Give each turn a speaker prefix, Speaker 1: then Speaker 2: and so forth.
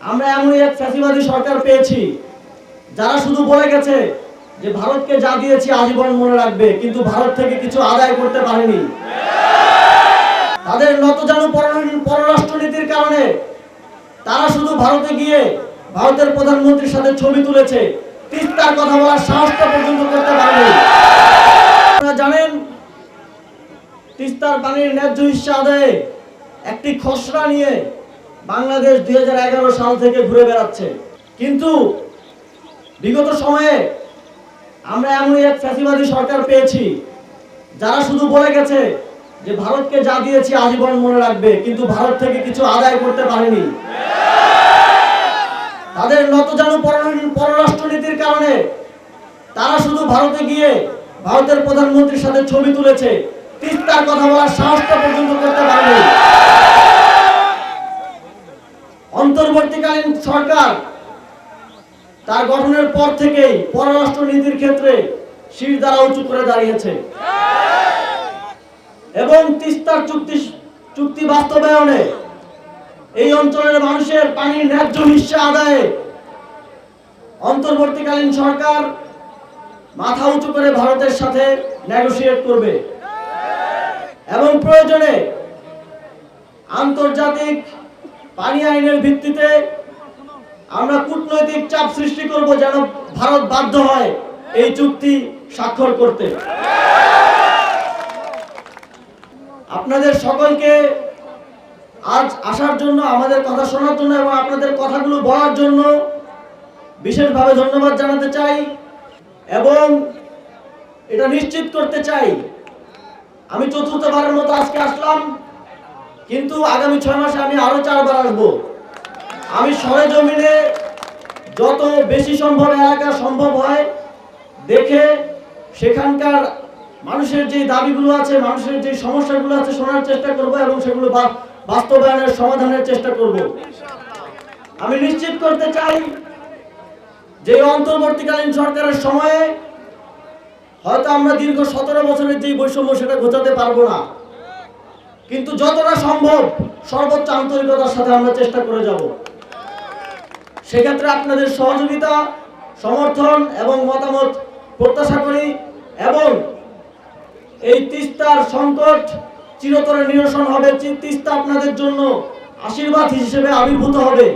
Speaker 1: আমরা এমন এক ফ্যাসিবাদী সরকার পেয়েছি, যারা শুধু বলে গেছে যে ভারতকে যা দিয়েছি আজীবন মনে রাখবে, কিন্তু ভারত থেকে কিছু আদায় করতে পারেনি। তাদের নতজানু পররাষ্ট্র- পররাষ্ট্রনীতির কারণে তারা শুধু ভারতে গিয়ে ভারতের প্রধানমন্ত্রীর সাথে ছবি তুলেছে, তিস্তার কথা বলার সাহসটা পর্যন্ত করতে পারেনি। আপনারা জানেন, তিস্তার পানির ন্যায্য হিস্সা আদায়ে একটি খসড়া নিয়ে বাংলাদেশ দুই সাল থেকে ঘুরে বেড়াচ্ছে। কিন্তু বিগত সময়ে আমরা এমন এক ফ্যাসিবাদী সরকার পেয়েছি, যারা শুধু বলে গেছে যে ভারতকে যা দিয়েছি আজীবন মনে রাখবে, কিন্তু ভারত থেকে কিছু আদায় করতে পারেনি। তাদের নতজানু পররা- পররাষ্ট্রনীতির কারণে তারা শুধু ভারতে গিয়ে ভারতের প্রধানমন্ত্রীর সাথে ছবি তুলেছে, তিস্তার কথা বলার সাহসটা পর্যন্ত করতে পারেনি অন্তর্বর্তীকালীন সরকার তার গঠনের পর থেকেই পররাষ্ট্র নীতির ক্ষেত্রে শীর দ্বারা উঁচু করে দাঁড়িয়েছে। এবং তিস্তার চুক্তি চুক্তি বাস্তবায়নে এই অঞ্চলের মানুষের পানির ন্যায্য হিস্সা আদায়ে অন্তর্বর্তীকালীন সরকার মাথা উঁচু করে ভারতের সাথে নেগোসিয়েট করবে। এবং প্রয়োজনে আন্তর্জাতিক পানি আইনের ভিত্তিতে আমরা কূটনৈতিক চাপ সৃষ্টি করব যেন ভারত বাধ্য হয় এই চুক্তি স্বাক্ষর করতে। আপনাদের সকলকে আজ আসার জন্য, আমাদের কথা শোনার জন্য এবং আপনাদের কথাগুলো বলার জন্য বিশেষভাবে ধন্যবাদ জানাতে চাই এবং এটা নিশ্চিত করতে চাই। আমি চতুর্থবারের মতো আজকে আসলাম। কিন্তু আগামী ছয় মাসে আমি আরও চারবার আসব। আমি সরে জমিনে যত বেশি সম্ভব এলাকা সম্ভব হয়, দেখে সেখানকার মানুষের যে দাবিগুলো আছে, মানুষের যে সমস্যাগুলো আছে শোনার চেষ্টা করব এবং সেগুলো বাস্তবায়নের সমাধানের চেষ্টা করব। আমি নিশ্চিত করতে চাই যে অন্তর্বর্তীকালীন সরকারের সময়ে হয়তো আমরা দীর্ঘ সতেরো বছরের যে বৈষম্য সেটা ঘোচাতে পারব না। কিন্তু যতটা সম্ভব সর্বোচ্চ আন্তরিকতার সাথে আমরা চেষ্টা করে যাব। সেক্ষেত্রে আপনাদের সহযোগিতা, সমর্থন এবং মতামত প্রত্যাশা করি এবং এই তিস্তার সংকট চিরতরে নিরসন হবে, তিস্তা আপনাদের জন্য আশীর্বাদ হিসেবে আবির্ভূত হবে।